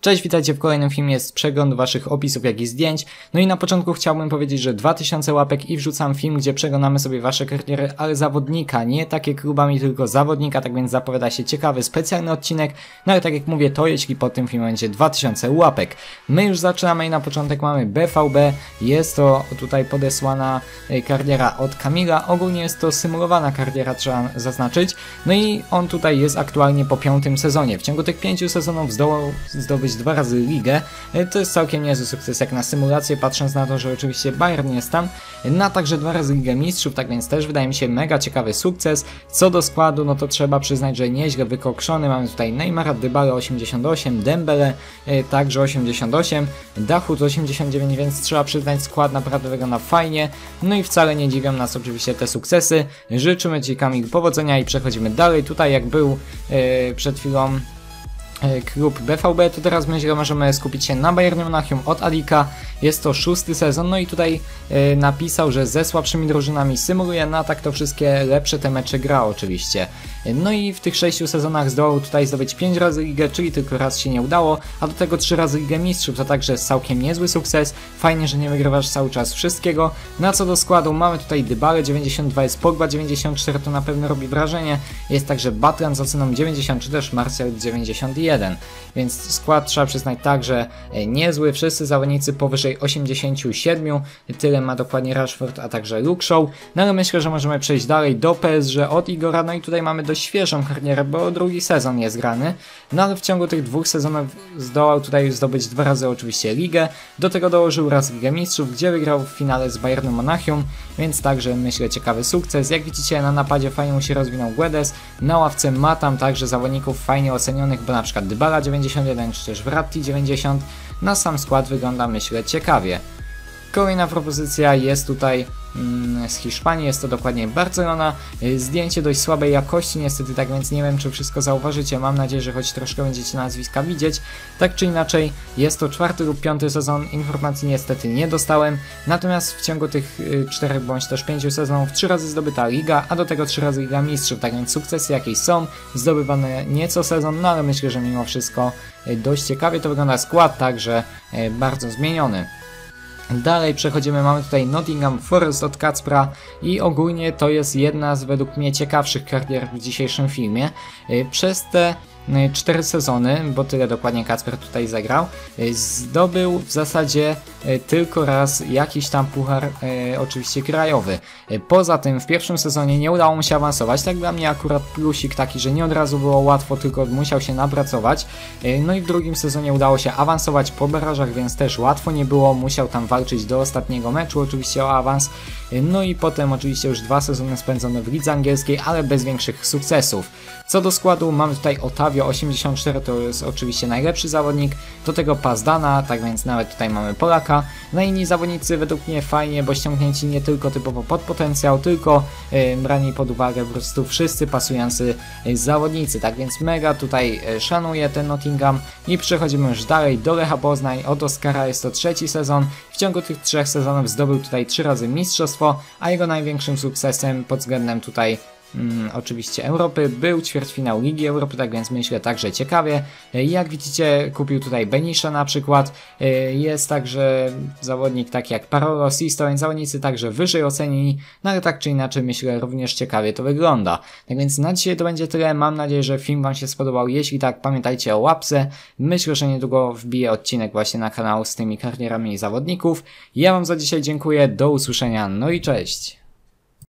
Cześć, witajcie w kolejnym filmie z przeglądu waszych opisów, jak i zdjęć. No i na początku chciałbym powiedzieć, że 2000 łapek i wrzucam film, gdzie przeglądamy sobie wasze kariery, ale zawodnika, nie takie klubami, tylko zawodnika, tak więc zapowiada się ciekawy, specjalny odcinek. No ale tak jak mówię, to jeśli po tym filmie będzie 2000 łapek. My już zaczynamy i na początek mamy BVB, jest to tutaj podesłana e, kariera od Kamila, ogólnie jest to symulowana kariera, trzeba zaznaczyć. No i on tutaj jest aktualnie po piątym sezonie. W ciągu tych pięciu sezonów zdołał zdobyć zdobyć dwa razy ligę. E, to jest całkiem niezły sukces jak na symulację, patrząc na to, że oczywiście Bayern jest tam, na także dwa razy Ligę Mistrzów, tak więc też wydaje mi się mega ciekawy sukces. Co do składu, no to trzeba przyznać, że nieźle wykokszony. Mamy tutaj Neymara, Dybala 88, Dembele e, także 88, Dachut 89, więc trzeba przyznać skład naprawdę wygląda fajnie. No i wcale nie dziwią nas oczywiście te sukcesy. Życzymy Ci Kamil powodzenia i przechodzimy dalej. Tutaj jak był yy, przed chwilą klub BVB, to teraz myślę, że możemy skupić się na Bayernie Monachium od Alika. Jest to szósty sezon, no i tutaj e, napisał, że ze słabszymi drużynami symuluje, na tak to wszystkie lepsze te mecze gra oczywiście. No i w tych sześciu sezonach zdołał tutaj zdobyć 5 razy ligę, czyli tylko raz się nie udało, a do tego 3 razy ligę mistrzów, to także całkiem niezły sukces. Fajnie, że nie wygrywasz cały czas wszystkiego. Na co do składu mamy tutaj Dybale 92, jest Pogba 94, to na pewno robi wrażenie. Jest także Batran z oceną 90, czy też Martial 91. Więc skład trzeba przyznać także niezły, wszyscy zawodnicy powyżej 87, tyle ma dokładnie Rashford, a także Luke. No ale myślę, że możemy przejść dalej do PSG od Igora, no i tutaj mamy dość świeżą karierę, bo drugi sezon jest grany, no ale w ciągu tych dwóch sezonów zdołał tutaj zdobyć dwa razy oczywiście ligę, do tego dołożył raz Ligę Mistrzów, gdzie wygrał w finale z Bayernem Monachium, więc także myślę ciekawy sukces. Jak widzicie na napadzie fajnie mu się rozwinął Guedes, na ławce ma tam także zawodników fajnie ocenionych, bo na przykład Dybala 91 czy też Wratti 90, na sam skład wygląda myślę ciekawie. Kolejna propozycja jest tutaj mm, z Hiszpanii, jest to dokładnie Barcelona. Y, zdjęcie dość słabej jakości, niestety, tak więc nie wiem, czy wszystko zauważycie. Mam nadzieję, że choć troszkę będziecie nazwiska widzieć. Tak czy inaczej, jest to czwarty lub piąty sezon, informacji niestety nie dostałem. Natomiast w ciągu tych y, czterech bądź też pięciu sezonów trzy razy zdobyta liga, a do tego trzy razy Liga Mistrzów, tak więc sukcesy jakieś są, zdobywane nieco sezon, no ale myślę, że mimo wszystko y, dość ciekawie to wygląda skład, także bardzo zmieniony. Dalej przechodzimy, mamy tutaj Nottingham Forest od Kacpra i ogólnie to jest jedna z według mnie ciekawszych karier w dzisiejszym filmie. Y, przez te Y, cztery sezony, bo tyle dokładnie Kacper tutaj zagrał, y, zdobył w zasadzie y, tylko raz jakiś tam puchar, oczywiście krajowy. Poza tym w pierwszym sezonie nie udało mu się awansować, tak dla mnie akurat plusik taki, że nie od razu było łatwo, tylko musiał się napracować. No i w drugim sezonie udało się awansować po barażach, więc też łatwo nie było, musiał tam walczyć do ostatniego meczu oczywiście o awans. No i potem oczywiście już dwa sezony spędzone w lidze angielskiej, ale bez większych sukcesów. Co do składu mamy tutaj Otavio 84 to jest oczywiście najlepszy zawodnik, do tego Pazdana, tak więc nawet tutaj mamy Polaka. No inni zawodnicy według mnie fajnie, bo ściągnięci nie tylko typowo pod potencjał, tylko yy, brani pod uwagę po prostu wszyscy pasujący yy, zawodnicy, tak więc mega tutaj yy, szanuję ten Nottingham. I przechodzimy już dalej do Lecha Poznań, od Oscara jest to trzeci sezon, w ciągu tych trzech sezonów zdobył tutaj trzy razy mistrzostwo, a jego największym sukcesem pod względem tutaj mm, oczywiście Europy. Był ćwierćfinał Ligi Europy, tak więc myślę także ciekawie. Jak widzicie, kupił tutaj Benisza na przykład. Jest także zawodnik taki jak Parolo Sisto, więc zawodnicy także wyżej ocenieni, no ale tak czy inaczej myślę również ciekawie to wygląda. Tak więc na dzisiaj to będzie tyle. Mam nadzieję, że film Wam się spodobał. Jeśli tak, pamiętajcie o łapce. Myślę, że niedługo wbiję odcinek właśnie na kanał z tymi karierami zawodników. Ja Wam za dzisiaj dziękuję. Do usłyszenia. No i cześć!